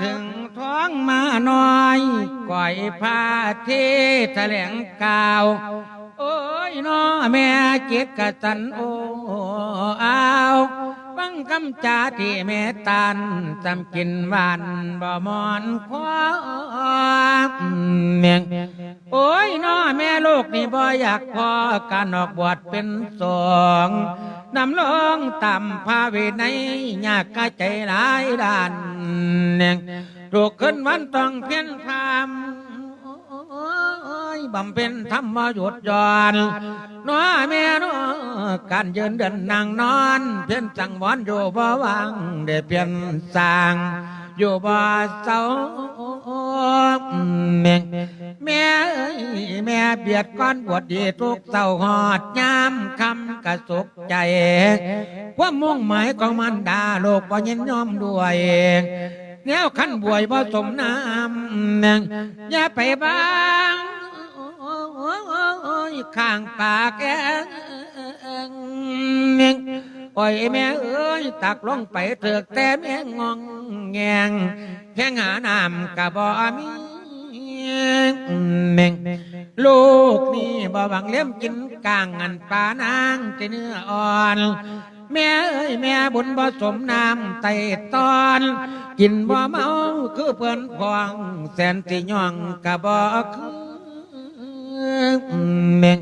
ถึงท้องมาน้อยก่อยพาเทแถลงกล่าว โอ้ยน้อแม่เจ็ดกะตันโอ้อาว ฟังคำจาที่แม่ตันจำกินวานบ่มอนควาเมียงโอ้ยน้อแม่ลูกนี่บ่อยากพอการออกบวชเป็นสองนำลงต่ำพาเวในยากกะใจหลายด้านเนียงถูกขึ้นวันต้องเพียนพรามโอ้ยบำเพ็ญธรรมาหยุดย่อนน้อแม่ การยืนเดินนั่งนอน เพียนจังวอนอยู่บ่วางได้เพียนสร้างอยู่บ่เศร้าแม่งแม่เอ้ยแม่เบียดก้อนบวชดีทุกเศร้าหอดยามคำกระสุกใจว่ามุ่งหมายของมันดาโลกบ่ยินยอมด้วยแนวขั้นบวยบ่สมน้ำแม่งอย่าไปบ้างข้างปากแองแม่ง โอ้ยแม่เอ้ยตักลงไปเถือกแต่แม่งองแงงแค่หาน้ำกะบ่มีแม่งลูกนี่บ่หวังเลี้ยมกินกลางอันปลานางจะเนื้ออ่อนแม่เอ้ยแม่บุญบ่สมน้ำไตตอน กินบ่เมาคือเพื่อนพองแสนที่ย่องกะบ่คือ แม่ง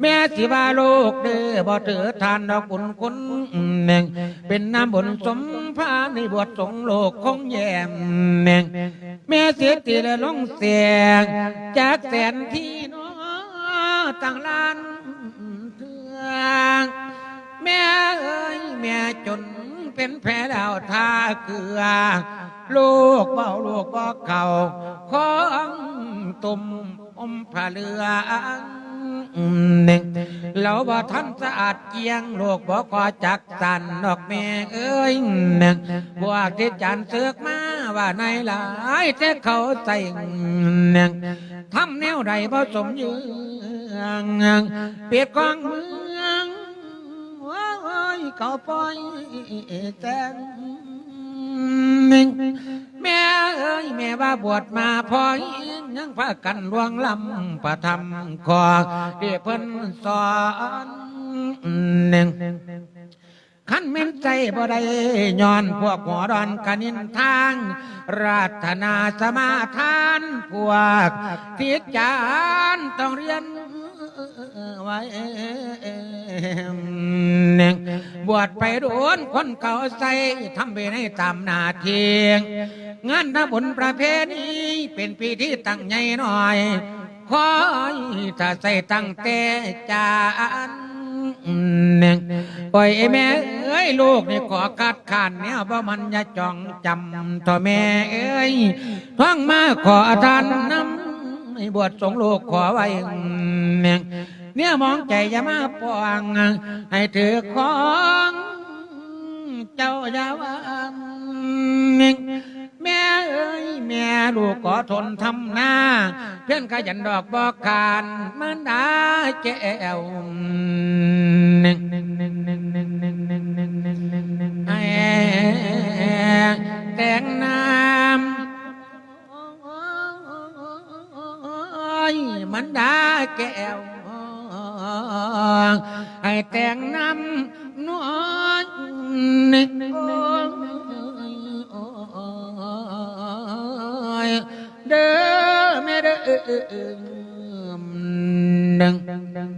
แม่สิว่าลูกเด้อบ่ถือทานดอกบุญคุณแม่งเป็นน้ำบุญสมพาในบวชสงโลกคงแย่มแม่งแม่เสียตีละลงเสียงจากแสนที่น้อต่างล้านเถืองแม่เอ้ยแม่จน เป็นแผลดาวทาเกลือ ลูกเบาลูกบ่เข่าของตุ่มอมผาเหลือหนึ่งเราบ่ทันสะอาดเกียงโลกบ่ขอจักสันดอกแม่เอ้ยหนึ่งบวกที่จันเสือกมาว่าในหลายแต่เขาใส่หนึ่งทำแนวใดบ่สมยืงเปียดกองมืองายเขาปล่อยแจ้งแม่แม่เอ้ยแม่ว่าบวชมาพอยังพากันลวงลำประทำขอเดีเพิ่นสอนหนึ่งขันเม่นใจบ่ได้ย้อนพวกหัวดอนกันินทางราธนาสมาทานพวกทิจานต้องเรียนไว้หนึ่ง บวชไปโดนคนเก่าใส่ทำไปในตามนาเทียงงานนาบุญประเพณีเป็นปีที่ตั้งใหญ่หน่อยคอยถ้าใส่ตั้งแต่จานหนึ่งปล่อยไอแม่เอ้ยลูกนี่ขอกัดขานเนี่ยเพราะมันอย่าจ้องจำต่อแม่เอ้ยท้องมาขอทานน้ำบวชสงฆ์ลูกขอไว้หนึ่ง เนี่ยมองใจอย่ามาปวงให้ถือของเจ้าอย่าวันแม่เอ้ยแม่ลูกกอทนทำหน้า เพื่อนขยันดอกบอกการมันดาแก้วแตงน้ำมันดาแก้ว องไอแต่งน้ำนวลเด้อแม่เด้อหนึ่ง